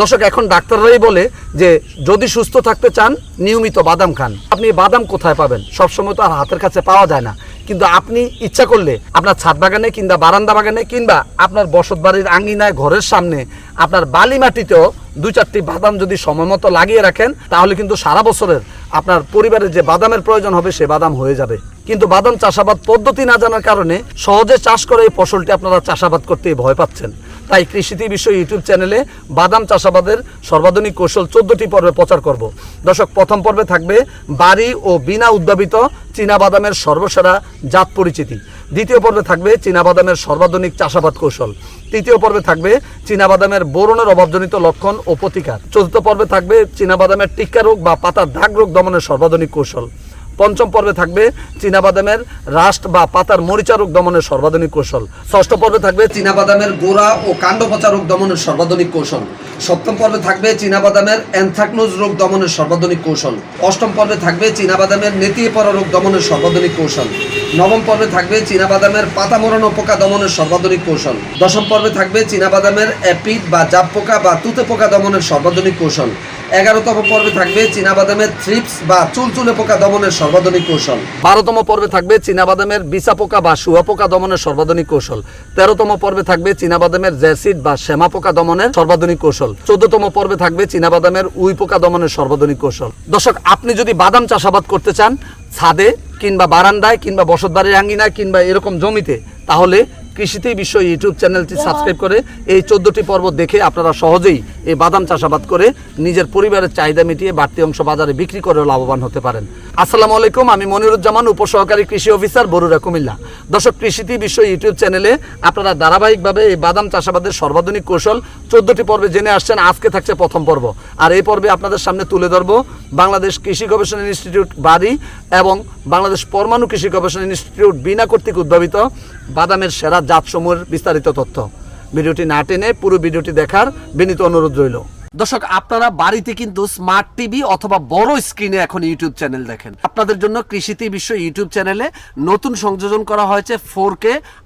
দর্শক, এখন ডাক্তাররাই বলে যে যদি সুস্থ থাকতে চান, নিয়মিত বাদাম খান। আপনি বাদাম কোথায় পাবেন? সবসময় তো আর হাতের কাছে পাওয়া যায় না। কিন্তু আপনি ইচ্ছা করলে আপনার ছাদ বাগানে কিংবা বারান্দা বাগানে কিংবা আপনার বসত বাড়ির আঙ্গিনায় ঘরের সামনে আপনার বালি মাটিতেও দুই চারটি বাদাম যদি সময় মতো লাগিয়ে রাখেন, তাহলে কিন্তু সারা বছরের আপনার পরিবারের যে বাদামের প্রয়োজন হবে, সে বাদাম হয়ে যাবে। কিন্তু বাদাম চাষাবাদ পদ্ধতি না জানার কারণে সহজে চাষ করে এই ফসলটি আপনারা চাষাবাদ করতে ভয় পাচ্ছেন। তাই কৃষিতে বিষয় ইউটিউব চ্যানেলে বাদাম চাষাবাদের সর্বাধুনিক কৌশল চোদ্দটি পর্বে প্রচার করব। দর্শক, প্রথম পর্বে থাকবে বাড়ি ও বিনা উদ্ভাবিত বাদামের সর্বসেরা জাত পরিচিতি। দ্বিতীয় পর্বে থাকবে বাদামের সর্বাধুনিক চাষাবাদ কৌশল। তৃতীয় পর্বে থাকবে বাদামের বোরনের অভাবজনিত লক্ষণ ও প্রতিকার। চতুর্থ পর্বে থাকবে বাদামের টিক্কা রোগ বা পাতার দাগ রোগ দমনের সর্বাধুনিক কৌশল। পঞ্চম পর্বে থাকবে চীনাবাদামের রাষ্ট বা পাতার মরিচা রোগ দমনের সর্বাধুনিক কৌশল। ষষ্ঠ পর্বে থাকবে চীনাবাদামের গোড়া ও কাণ্ড পচা রোগ দমনের সর্বাধুনিক কৌশল। সপ্তম পর্বে থাকবে চীনাবাদামের অ্যানথ্রাকনোজ রোগ দমনের সর্বাধুনিক কৌশল। অষ্টম পর্বে থাকবে চীনাবাদামের নেতিয়ে পড়া রোগ দমনের সর্বাধুনিক কৌশল। নবম পর্বে থাকবে চীনাবাদামের পাতা মরানো পোকা দমনের সর্বাধুনিক কৌশল। দশম পর্বে থাকবে চীনাবাদামের অ্যাপিড বা জাপ পোকা বা তুতে পোকা দমনের সর্বাধুনিক কৌশল। এগারোতম পর্বে থাকবে চীনাবাদামের থ্রিপস বা চুলচুলে পোকা দমনের সর্বাধুনিক কৌশল। বারোতম পর্বে থাকবে চীনাবাদামের বিছা পোকা বা শুয়া পোকা দমনের সর্বাধুনিক কৌশল। তেরোতম পর্বে থাকবে চীনাবাদামের জ্যাসিড বা শ্যামা পোকা দমনের সর্বাধুনিক কৌশল। চোদ্দতম পর্বে থাকবে চীনাবাদামের উই পোকা দমনের সর্বাধুনিক কৌশল। দর্শক, আপনি যদি বাদাম চাষাবাদ করতে চান, ছাদে কিংবা বারান্দায় কিংবা বসতবাড়ির আঙ্গিনায় কিংবা এরকম জমিতে, তাহলে কৃষিতেই বিশ্ব ইউটিউব চ্যানেলটি সাবস্ক্রাইব করে এই চোদ্দটি পর্ব দেখে আপনারা সহজেই এই বাদাম চাষাবাদ করে নিজের পরিবারের চাহিদা মিটিয়ে বাড়তি অংশ বাজারে বিক্রি করে লাভবান হতে পারেন। আসসালামু আলাইকুম, আমি মনিরুজ্জামান, উপসহকারী কৃষি অফিসার বরুরা কুমিল্লা। দর্শক কৃষিতে বিশ্ব ইউটিউব চ্যানেলে আপনারা ধারাবাহিকভাবে এই বাদাম চাষাবাদের সর্বাধুনিক কৌশল চোদ্দটি পর্বে জেনে আসছেন। আজকে থাকছে প্রথম পর্ব। আর এই পর্বে আপনাদের সামনে তুলে ধরব বাংলাদেশ কৃষি গবেষণা ইনস্টিটিউট বাড়ি এবং বাংলাদেশ পরমাণু কৃষি গবেষণা ইনস্টিটিউট বিনা কর্তৃক উদ্ভাবিত বাদামের সেরা জাতসমূহের বিস্তারিত তথ্য। ভিডিওটি না টেনে পুরো ভিডিওটি দেখার বিনীত অনুরোধ রইল। দর্শক, আপনারা বাড়িতে কিন্তু স্মার্ট টিভি অথবা বড় স্ক্রিনে এখন ইউটিউব চ্যানেল দেখেন। আপনাদের জন্য কৃষিতে বিশ্ব ইউটিউব চ্যানেলে নতুন সংযোজন করা হয়েছে ফোর কে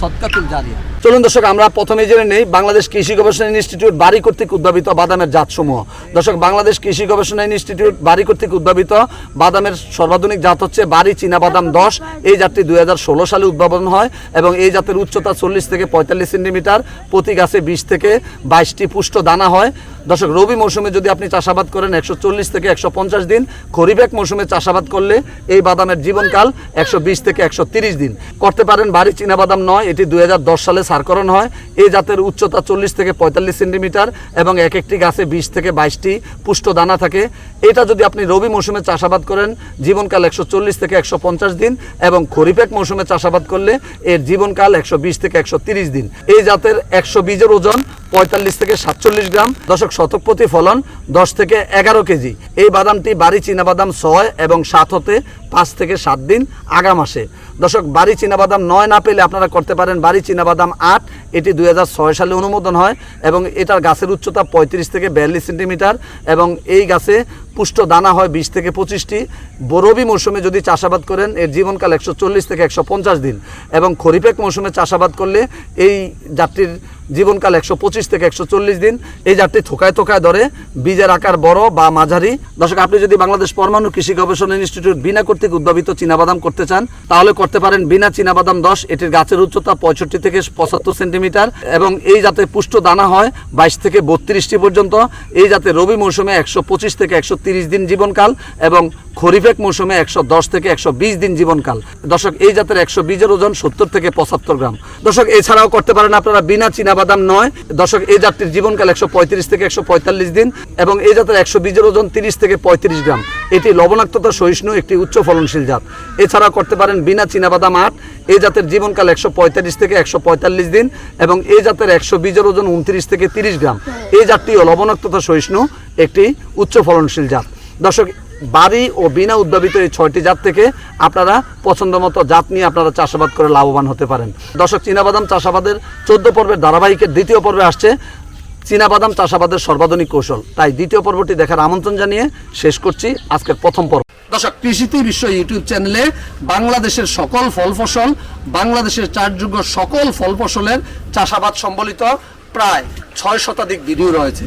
সৎকাতুল জারিয়া। চলুন দর্শক, আমরা প্রথমে জেনে নেই বাংলাদেশ কৃষি গবেষণা ইনস্টিটিউট বাড়ি কর্তৃক উদ্ভাবিত বাদামের জাতসমূহ। দর্শক, বাংলাদেশ কৃষি গবেষণা ইনস্টিটিউট বাড়ি কর্তৃক উদ্ভাবিত বাদামের সর্বাধুনিক জাত হচ্ছে বাড়ি চীনা বাদাম দশ। এই জাতটি দুই হাজার ষোলো সালে উদ্ভাবন হয় এবং এই জাতের উচ্চতা চল্লিশ থেকে পঁয়তাল্লিশ সেন্টিমিটার। প্রতি গাছে বিশ থেকে বাইশটি পুষ্ট দানা হয়। দর্শক, রবি মৌসুমে যদি আপনি চাষাবাদ করেন একশো চল্লিশ থেকে একশো পঞ্চাশ দিন খরিফ এক মৌসুমে চাষাবাদ করলে এই বাদামের জীবনকাল একশো বিশ থেকে একশো দিন। করতে পারেন বাড়ি বাদাম নয়, এটি দু হাজার দশ সালে সারকরণ হয়। এই জাতের উচ্চতা চল্লিশ থেকে পঁয়তাল্লিশ সেন্টিমিটার এবং এক একটি গাছে বিশ থেকে বাইশটি পুষ্ট দানা থাকে। এটা যদি আপনি রবি মৌসুমে চাষাবাদ করেন, জীবনকাল একশো চল্লিশ থেকে একশো পঞ্চাশ দিন এবং খরিফ এক মৌসুমে চাষাবাদ করলে এর জীবনকাল একশো বিশ থেকে একশো দিন। এই জাতের একশো বীজের ওজন পঁয়তাল্লিশ থেকে সাতচল্লিশ গ্রাম। দশক শতক প্রতি ফলন দশ থেকে এগারো কেজি। এই বাদামটি বাড়ি চীনাবাদাম ছয় এবং সাত হতে পাঁচ থেকে সাত দিন আগাম আসে। দর্শক, বাড়ি চীনাবাদাম নয় না পেলে আপনারা করতে পারেন বাড়ি চীনাবাদাম আট। এটি দু হাজার ছয় সালে অনুমোদন হয় এবং এটার গাছের উচ্চতা পঁয়ত্রিশ থেকে বিয়াল্লিশ সেন্টিমিটার এবং এই গাছে পুষ্ট দানা হয় বিশ থেকে পঁচিশটি। রবি মৌসুমে যদি চাষাবাদ করেন, এর জীবনকাল একশো চল্লিশ থেকে একশো পঞ্চাশ দিন এবং খরিফেক মৌসুমে চাষাবাদ করলে এই জাতটির জীবনকাল একশো পঁচিশ থেকে একশো চল্লিশ দিন। এই জাতটি থোকায় থোকায় ধরে, বীজের আকার বড় বা মাঝারি। দর্শক, আপনি যদি বাংলাদেশ পরমাণু কৃষি গবেষণা ইনস্টিটিউট বিনা কর্তৃক উদ্ভাবিত চীনাবাদাম করতে চান, তাহলে করতে পারেন বিনা চীনাবাদাম দশ। এটির গাছের উচ্চতা পঁয়ষট্টি থেকে পঁচাত্তর সেন্টিমিটার এবং এই জাতে পুষ্ট দানা হয় বাইশ থেকে বত্রিশটি পর্যন্ত। এই জাতে রবি মৌসুমে একশো পঁচিশ থেকে একশো তিরিশ দিন জীবনকাল এবং খরিফেক মৌসুমে একশো দশ থেকে একশো বিশ দিন জীবনকাল। দর্শক, এই জাতের একশো বীজের ওজন সত্তর থেকে পঁচাত্তর গ্রাম। দর্শক, এছাড়াও করতে পারেন আপনারা বিনা বাদাম নয়। দর্শক, এই জাতটির জীবনকাল একশো পঁয়ত্রিশ থেকে একশো পঁয়তাল্লিশ দিন এবং এই জাতের একশো বীজের ওজন তিরিশ থেকে পঁয়ত্রিশ গ্রাম। এটি লবণাক্ততা সহিষ্ণু একটি উচ্চ ফলনশীল জাত। এছাড়া করতে পারেন বিনা চীনাবাদাম আট। এই জাতের জীবনকাল একশো পঁয়তাল্লিশ থেকে একশো পঁয়তাল্লিশ দিন এবং এই জাতের একশো বীজের ওজন উনত্রিশ থেকে তিরিশ গ্রাম। এই জাতটিও লবণাক্ততা সহিষ্ণু একটি উচ্চ ফলনশীল জাত। দর্শক বাড়ি ও বিনা উদ্ভাবিত এই ছয়টি জাত থেকে আপনারা পছন্দ মতো জাত নিয়ে আপনারা চাষাবাদ করে লাভবান হতে পারেন। দর্শক, চীনাবাদাম চাষাবাদের চোদ্দ পর্বের ধারাবাহিকের দ্বিতীয় পর্বে আসছে চীনাবাদাম চাষাবাদের সর্বাধুনিক কৌশল। তাই দ্বিতীয় পর্বটি দেখার আমন্ত্রণ জানিয়ে শেষ করছি আজকের প্রথম পর্ব। দর্শক কৃষিতে বিশ্ব ইউটিউব চ্যানেলে বাংলাদেশের সকল ফল ফসল, বাংলাদেশের চারযোগ্য সকল ফল ফসলের চাষাবাদ সম্বলিত প্রায় ছয় শতাধিক ভিডিও রয়েছে।